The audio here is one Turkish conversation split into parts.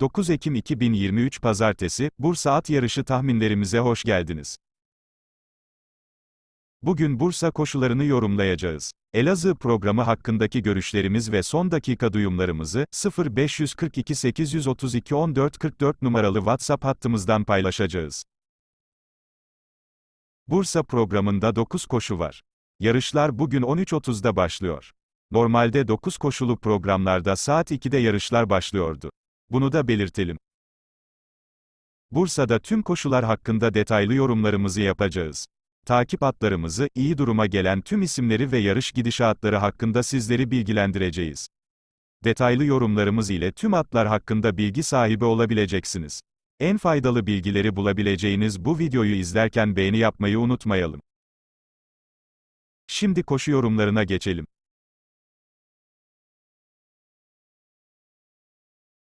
9 Ekim 2023 Pazartesi, Bursa At Yarışı tahminlerimize hoş geldiniz. Bugün Bursa koşularını yorumlayacağız. Elazığ programı hakkındaki görüşlerimiz ve son dakika duyumlarımızı 0542 832 1444 numaralı WhatsApp hattımızdan paylaşacağız. Bursa programında 9 koşu var. Yarışlar bugün 13.30'da başlıyor. Normalde 9 koşulu programlarda saat 2'de yarışlar başlıyordu. Bunu da belirtelim. Bursa'da tüm koşular hakkında detaylı yorumlarımızı yapacağız. Takip atlarımızı, iyi duruma gelen tüm isimleri ve yarış gidişatları hakkında sizleri bilgilendireceğiz. Detaylı yorumlarımız ile tüm atlar hakkında bilgi sahibi olabileceksiniz. En faydalı bilgileri bulabileceğiniz bu videoyu izlerken beğeni yapmayı unutmayalım. Şimdi koşu yorumlarına geçelim.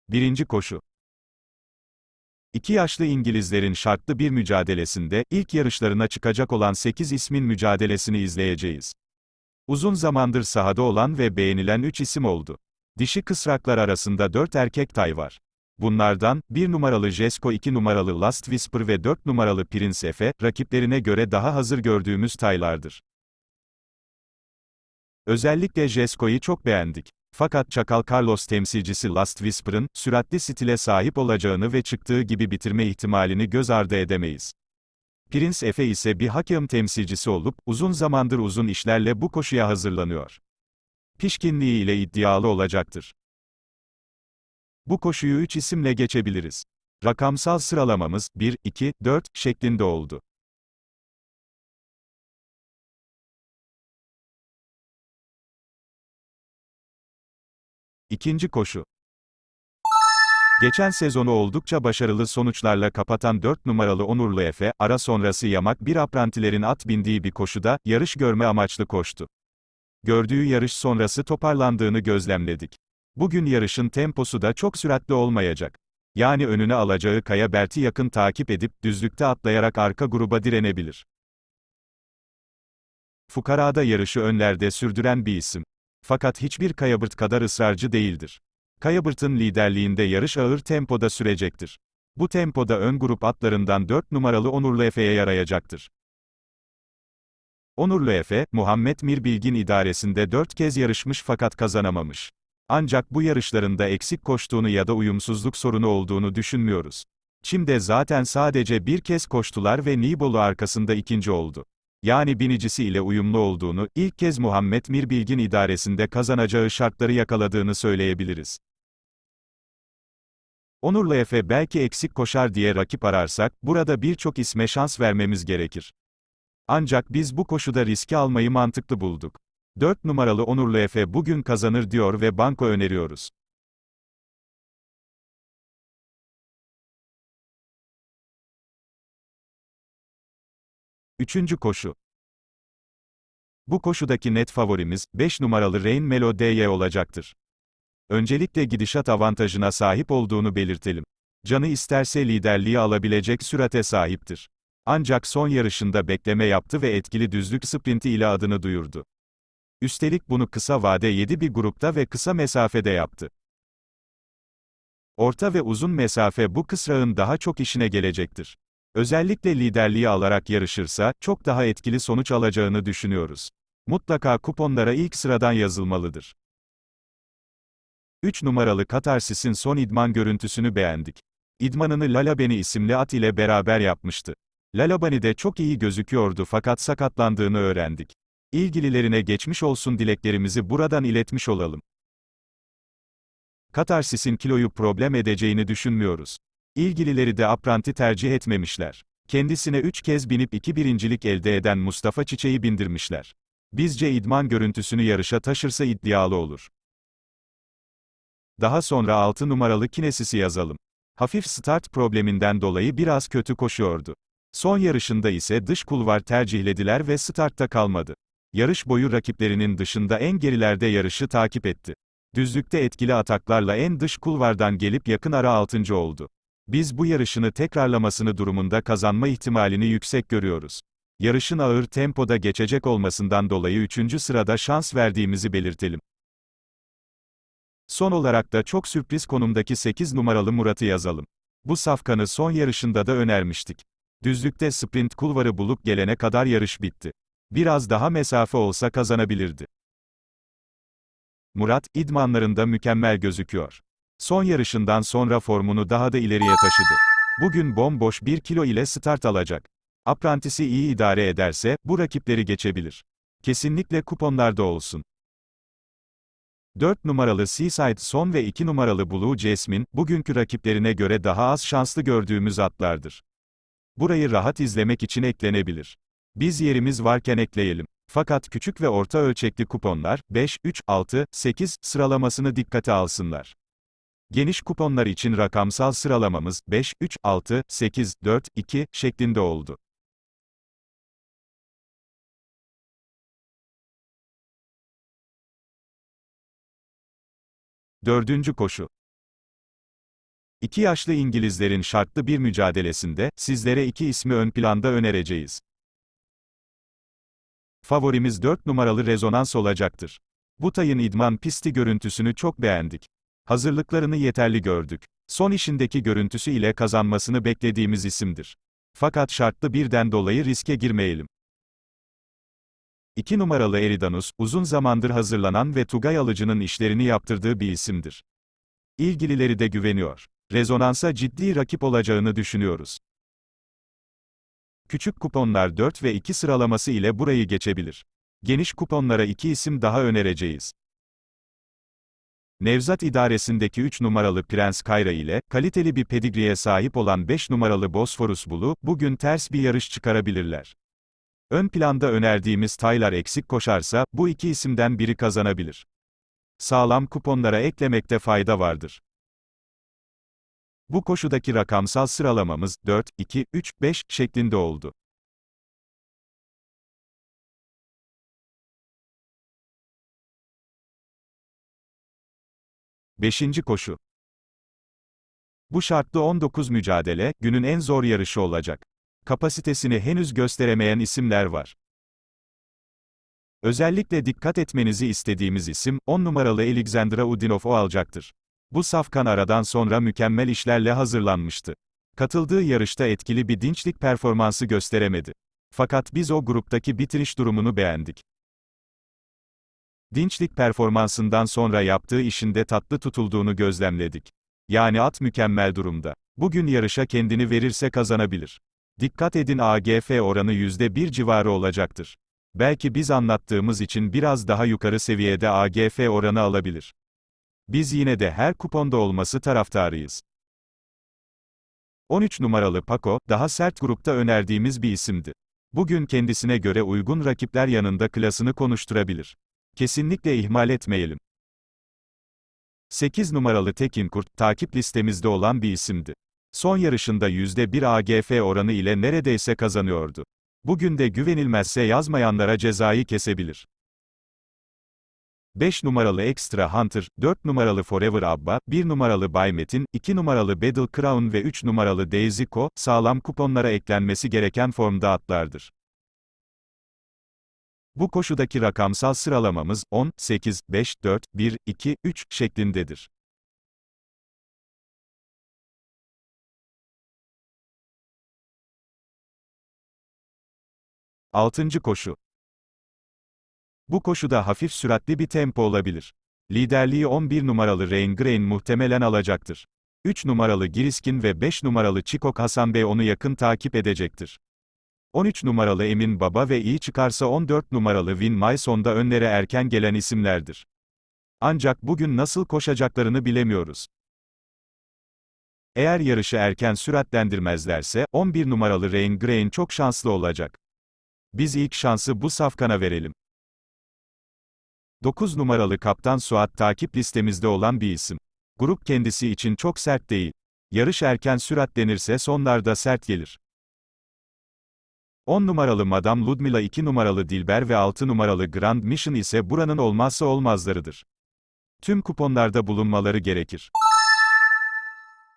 Birinci koşu. İki yaşlı İngilizlerin şartlı bir mücadelesinde, ilk yarışlarına çıkacak olan 8 ismin mücadelesini izleyeceğiz. Uzun zamandır sahada olan ve beğenilen 3 isim oldu. Dişi kısraklar arasında 4 erkek tay var. Bunlardan, 1 numaralı Jesko 2 numaralı Last Whisper ve 4 numaralı Prince Efe, rakiplerine göre daha hazır gördüğümüz taylardır. Özellikle Jesko'yu çok beğendik. Fakat Çakal Carlos temsilcisi Last Whisper'ın, süratli stile sahip olacağını ve çıktığı gibi bitirme ihtimalini göz ardı edemeyiz. Prince Efe ise bir hakem temsilcisi olup, uzun zamandır uzun işlerle bu koşuya hazırlanıyor. Pişkinliği ile iddialı olacaktır. Bu koşuyu 3 isimle geçebiliriz. Rakamsal sıralamamız, 1, 2, 4 şeklinde oldu. İkinci koşu. Geçen sezonu oldukça başarılı sonuçlarla kapatan 4 numaralı Onurlu Efe, ara sonrası yamak bir aprantilerin at bindiği bir koşuda, yarış görme amaçlı koştu. Gördüğü yarış sonrası toparlandığını gözlemledik. Bugün yarışın temposu da çok süratli olmayacak. Yani önüne alacağı Kaya Bert'i yakın takip edip, düzlükte atlayarak arka gruba direnebilir. Fukarada yarışı önlerde sürdüren bir isim. Fakat hiçbir Kayabırt kadar ısrarcı değildir. Kayabırt'ın liderliğinde yarış ağır tempoda sürecektir. Bu tempoda ön grup atlarından 4 numaralı Onurlu Efe'ye yarayacaktır. Onurlu Efe, Muhammed Mir Bilgin idaresinde 4 kez yarışmış fakat kazanamamış. Ancak bu yarışlarında eksik koştuğunu ya da uyumsuzluk sorunu olduğunu düşünmüyoruz. Çim'de zaten sadece bir kez koştular ve Nibolu arkasında ikinci oldu yani binicisi ile uyumlu olduğunu, ilk kez Muhammed Mir Bilgin idaresinde kazanacağı şartları yakaladığını söyleyebiliriz. Onurlu Efe belki eksik koşar diye rakip ararsak, burada birçok isme şans vermemiz gerekir. Ancak biz bu koşuda riski almayı mantıklı bulduk. 4 numaralı Onurlu Efe bugün kazanır diyor ve banko öneriyoruz. Üçüncü koşu. Bu koşudaki net favorimiz, 5 numaralı Rain Melo DY olacaktır. Öncelikle gidişat avantajına sahip olduğunu belirtelim. Canı isterse liderliği alabilecek sürate sahiptir. Ancak son yarışında bekleme yaptı ve etkili düzlük sprinti ile adını duyurdu. Üstelik bunu kısa vade 7 bir grupta ve kısa mesafede yaptı. Orta ve uzun mesafe bu kısrağın daha çok işine gelecektir. Özellikle liderliği alarak yarışırsa, çok daha etkili sonuç alacağını düşünüyoruz. Mutlaka kuponlara ilk sıradan yazılmalıdır. 3 numaralı Katarsis'in son idman görüntüsünü beğendik. İdmanını Lalabeni isimli at ile beraber yapmıştı. Lalabani de çok iyi gözüküyordu fakat sakatlandığını öğrendik. İlgililerine geçmiş olsun dileklerimizi buradan iletmiş olalım. Katarsis'in kiloyu problem edeceğini düşünmüyoruz. İlgilileri de apranti tercih etmemişler. Kendisine 3 kez binip 2 birincilik elde eden Mustafa Çiçeği bindirmişler. Bizce idman görüntüsünü yarışa taşırsa iddialı olur. Daha sonra 6 numaralı Kinesis'i yazalım. Hafif start probleminden dolayı biraz kötü koşuyordu. Son yarışında ise dış kulvar tercihlediler ve startta kalmadı. Yarış boyu rakiplerinin dışında en gerilerde yarışı takip etti. Düzlükte etkili ataklarla en dış kulvardan gelip yakın ara 6. oldu. Biz bu yarışını tekrarlamasını durumunda kazanma ihtimalini yüksek görüyoruz. Yarışın ağır tempoda geçecek olmasından dolayı 3. sırada şans verdiğimizi belirtelim. Son olarak da çok sürpriz konumdaki 8 numaralı Murat'ı yazalım. Bu safkanı son yarışında da önermiştik. Düzlükte sprint kulvarı bulup gelene kadar yarış bitti. Biraz daha mesafe olsa kazanabilirdi. Murat, idmanlarında mükemmel gözüküyor. Son yarışından sonra formunu daha da ileriye taşıdı. Bugün bomboş 1 kilo ile start alacak. Aprantisi iyi idare ederse, bu rakipleri geçebilir. Kesinlikle kuponlarda olsun. 4 numaralı Seaside Son ve 2 numaralı Blue Jasmine, bugünkü rakiplerine göre daha az şanslı gördüğümüz atlardır. Burayı rahat izlemek için eklenebilir. Biz yerimiz varken ekleyelim. Fakat küçük ve orta ölçekli kuponlar, 5, 3, 6, 8 sıralamasını dikkate alsınlar. Geniş kuponlar için rakamsal sıralamamız 5, 3, 6, 8, 4, 2 şeklinde oldu. Dördüncü koşu. İki yaşlı İngilizlerin şartlı bir mücadelesinde, sizlere iki ismi ön planda önereceğiz. Favorimiz 4 numaralı rezonans olacaktır. Bu tayın idman pisti görüntüsünü çok beğendik. Hazırlıklarını yeterli gördük. Son işindeki görüntüsü ile kazanmasını beklediğimiz isimdir. Fakat şartlı birden dolayı riske girmeyelim. 2 numaralı Eridanus, uzun zamandır hazırlanan ve Tugay Alıcı'nın işlerini yaptırdığı bir isimdir. İlgilileri de güveniyor. Rezonansa ciddi rakip olacağını düşünüyoruz. Küçük kuponlar 4 ve 2 sıralaması ile burayı geçebilir. Geniş kuponlara iki isim daha önereceğiz. Nevzat idaresindeki 3 numaralı Prens Kayra ile, kaliteli bir pedigriye sahip olan 5 numaralı Bosforus Bulu, bugün ters bir yarış çıkarabilirler. Ön planda önerdiğimiz taylar eksik koşarsa, bu iki isimden biri kazanabilir. Sağlam kuponlara eklemekte fayda vardır. Bu koşudaki rakamsal sıralamamız 4, 2, 3, 5 şeklinde oldu. Beşinci koşu. Bu şartlı 19 mücadele, günün en zor yarışı olacak. Kapasitesini henüz gösteremeyen isimler var. Özellikle dikkat etmenizi istediğimiz isim, 10 numaralı Alexandra Udinov o alacaktır. Bu safkan aradan sonra mükemmel işlerle hazırlanmıştı. Katıldığı yarışta etkili bir dinçlik performansı gösteremedi. Fakat biz o gruptaki bitiriş durumunu beğendik. Dinçlik performansından sonra yaptığı işinde tatlı tutulduğunu gözlemledik. Yani at mükemmel durumda. Bugün yarışa kendini verirse kazanabilir. Dikkat edin AGF oranı %1 civarı olacaktır. Belki biz anlattığımız için biraz daha yukarı seviyede AGF oranı alabilir. Biz yine de her kuponda olması taraftarıyız. 13 numaralı Paco, daha sert grupta önerdiğimiz bir isimdi. Bugün kendisine göre uygun rakipler yanında klasını konuşturabilir. Kesinlikle ihmal etmeyelim. 8 numaralı Tekin Kurt, takip listemizde olan bir isimdi. Son yarışında %1 AGF oranı ile neredeyse kazanıyordu. Bugün de güvenilmezse yazmayanlara cezayı kesebilir. 5 numaralı Extra Hunter, 4 numaralı Forever Abba, 1 numaralı Bay Metin, 2 numaralı Battle Crown ve 3 numaralı Daisy Co, sağlam kuponlara eklenmesi gereken formda atlardır. Bu koşudaki rakamsal sıralamamız 10, 8, 5, 4, 1, 2, 3 şeklindedir. Altıncı koşu. Bu koşuda hafif süratli bir tempo olabilir. Liderliği 11 numaralı Rain Grain muhtemelen alacaktır. 3 numaralı Giriskin ve 5 numaralı Çikok Hasan Bey onu yakın takip edecektir. 13 numaralı Emin Baba ve iyi çıkarsa 14 numaralı Win Mason da önlere erken gelen isimlerdir. Ancak bugün nasıl koşacaklarını bilemiyoruz. Eğer yarışı erken süratlendirmezlerse, 11 numaralı Rain Grain çok şanslı olacak. Biz ilk şansı bu safkana verelim. 9 numaralı Kaptan Suat takip listemizde olan bir isim. Grup kendisi için çok sert değil. Yarış erken süratlenirse sonlarda sert gelir. 10 numaralı Madame Ludmila 2 numaralı Dilber ve 6 numaralı Grand Mission ise buranın olmazsa olmazlarıdır. Tüm kuponlarda bulunmaları gerekir.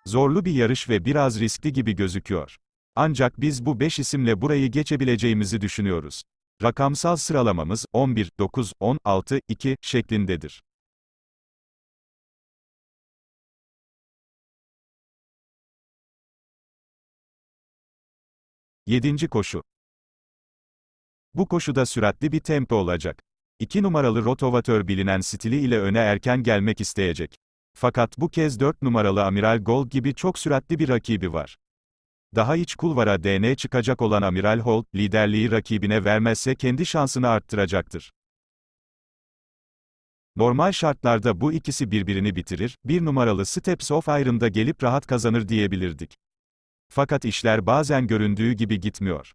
Zorlu bir yarış ve biraz riskli gibi gözüküyor. Ancak biz bu 5 isimle burayı geçebileceğimizi düşünüyoruz. Rakamsal sıralamamız 11, 9, 10, 6, 2 şeklindedir. Yedinci koşu. Bu koşuda süratli bir tempo olacak. 2 numaralı rotovatör bilinen stili ile öne erken gelmek isteyecek. Fakat bu kez 4 numaralı Amiral Gold gibi çok süratli bir rakibi var. Daha iç kulvara DN çıkacak olan Amiral Holt, liderliği rakibine vermezse kendi şansını arttıracaktır. Normal şartlarda bu ikisi birbirini bitirir, bir numaralı Steps of Iron'da gelip rahat kazanır diyebilirdik. Fakat işler bazen göründüğü gibi gitmiyor.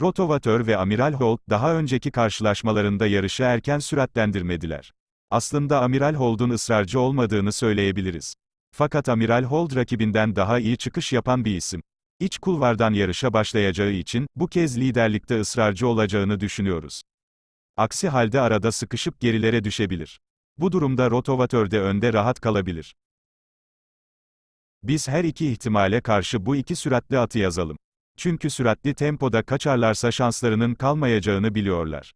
Rotovatör ve Amiral Holt, daha önceki karşılaşmalarında yarışı erken süratlendirmediler. Aslında Amiral Hold'un ısrarcı olmadığını söyleyebiliriz. Fakat Amiral Hold rakibinden daha iyi çıkış yapan bir isim. İç kulvardan yarışa başlayacağı için, bu kez liderlikte ısrarcı olacağını düşünüyoruz. Aksi halde arada sıkışıp gerilere düşebilir. Bu durumda rotovatör de önde rahat kalabilir. Biz her iki ihtimale karşı bu iki süratli atı yazalım. Çünkü süratli tempoda kaçarlarsa şanslarının kalmayacağını biliyorlar.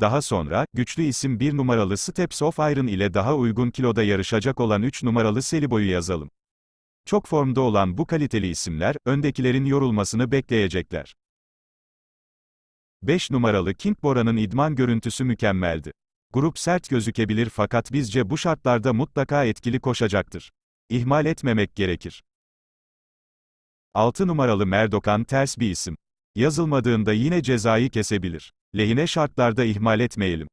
Daha sonra, güçlü isim 1 numaralı Steps of Iron ile daha uygun kiloda yarışacak olan 3 numaralı Selibo'yu yazalım. Çok formda olan bu kaliteli isimler, öndekilerin yorulmasını bekleyecekler. 5 numaralı King Bora'nın idman görüntüsü mükemmeldi. Grup sert gözükebilir fakat bizce bu şartlarda mutlaka etkili koşacaktır. İhmal etmemek gerekir. 6 numaralı Merdokan ters bir isim. Yazılmadığında yine cezayı kesebilir. Lehine şartlarda ihmal etmeyelim.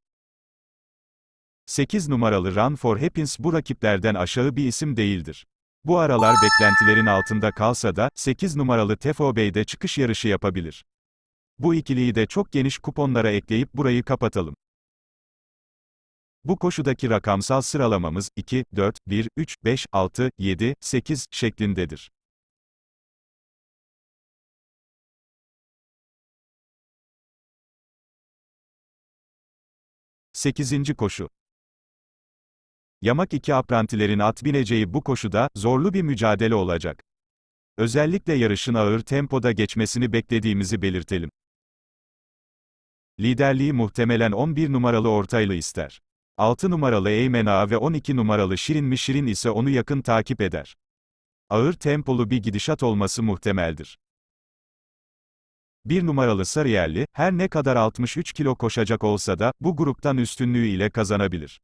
8 numaralı Run for Happiness bu rakiplerden aşağı bir isim değildir. Bu aralar beklentilerin altında kalsa da, 8 numaralı Tefo Bey'de çıkış yarışı yapabilir. Bu ikiliyi de çok geniş kuponlara ekleyip burayı kapatalım. Bu koşudaki rakamsal sıralamamız 2, 4, 1, 3, 5, 6, 7, 8 şeklindedir. Sekizinci koşu. Yamak iki aprantilerin at bineceği bu koşuda, zorlu bir mücadele olacak. Özellikle yarışın ağır tempoda geçmesini beklediğimizi belirtelim. Liderliği muhtemelen 11 numaralı ortaylı ister. 6 numaralı Eymen Ağa ve 12 numaralı Şirin mi Şirin ise onu yakın takip eder. Ağır tempolu bir gidişat olması muhtemeldir. 1 numaralı Sarıyerli, her ne kadar 63 kilo koşacak olsa da, bu gruptan üstünlüğü ile kazanabilir.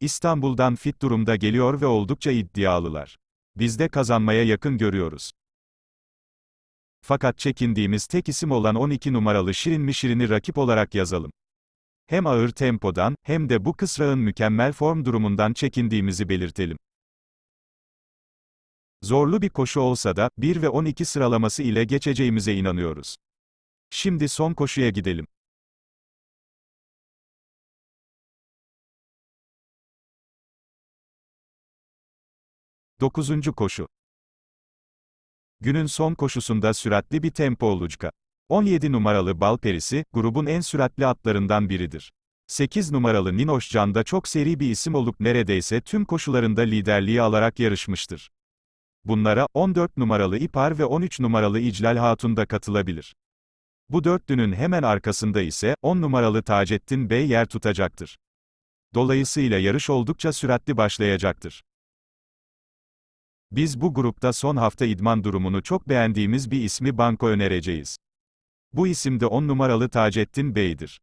İstanbul'dan fit durumda geliyor ve oldukça iddialılar. Biz de kazanmaya yakın görüyoruz. Fakat çekindiğimiz tek isim olan 12 numaralı Şirin mi Şirin'i rakip olarak yazalım. Hem ağır tempodan, hem de bu kısrağın mükemmel form durumundan çekindiğimizi belirtelim. Zorlu bir koşu olsa da, 1 ve 12 sıralaması ile geçeceğimize inanıyoruz. Şimdi son koşuya gidelim. Dokuzuncu koşu. Günün son koşusunda süratli bir tempo olacak. 17 numaralı Bal Perisi, grubun en süratli atlarından biridir. 8 numaralı Ninoş Can da çok seri bir isim olup neredeyse tüm koşularında liderliği alarak yarışmıştır. Bunlara, 14 numaralı İpar ve 13 numaralı İclal Hatun da katılabilir. Bu dörtlünün hemen arkasında ise, 10 numaralı Taceddin Bey yer tutacaktır. Dolayısıyla yarış oldukça süratli başlayacaktır. Biz bu grupta son hafta idman durumunu çok beğendiğimiz bir ismi banko önereceğiz. Bu isim de 10 numaralı Taceddin Bey'dir.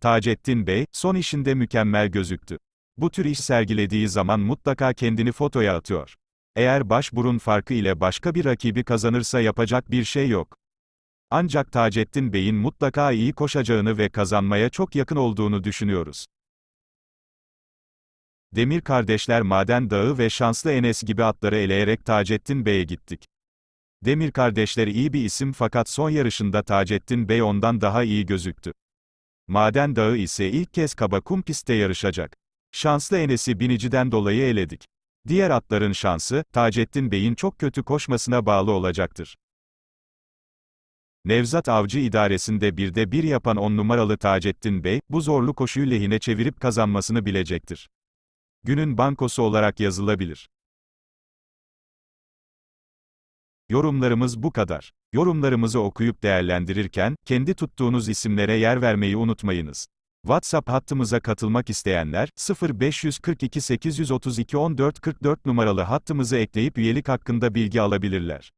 Taceddin Bey, son işinde mükemmel gözüktü. Bu tür iş sergilediği zaman mutlaka kendini fotoya atıyor. Eğer baş burun farkı ile başka bir rakibi kazanırsa yapacak bir şey yok. Ancak Taceddin Bey'in mutlaka iyi koşacağını ve kazanmaya çok yakın olduğunu düşünüyoruz. Demir kardeşler Maden Dağı ve Şanslı Enes gibi atları eleyerek Taceddin Bey'e gittik. Demir kardeşler iyi bir isim fakat son yarışında Taceddin Bey ondan daha iyi gözüktü. Maden Dağı ise ilk kez kaba kum pistte yarışacak. Şanslı Enes'i biniciden dolayı eledik. Diğer atların şansı, Taceddin Bey'in çok kötü koşmasına bağlı olacaktır. Nevzat Avcı idaresinde birde bir yapan 10 numaralı Taceddin Bey, bu zorlu koşuyu lehine çevirip kazanmasını bilecektir. Günün bankosu olarak yazılabilir. Yorumlarımız bu kadar. Yorumlarımızı okuyup değerlendirirken, kendi tuttuğunuz isimlere yer vermeyi unutmayınız. WhatsApp hattımıza katılmak isteyenler, 0542 832 1444 numaralı hattımızı ekleyip üyelik hakkında bilgi alabilirler.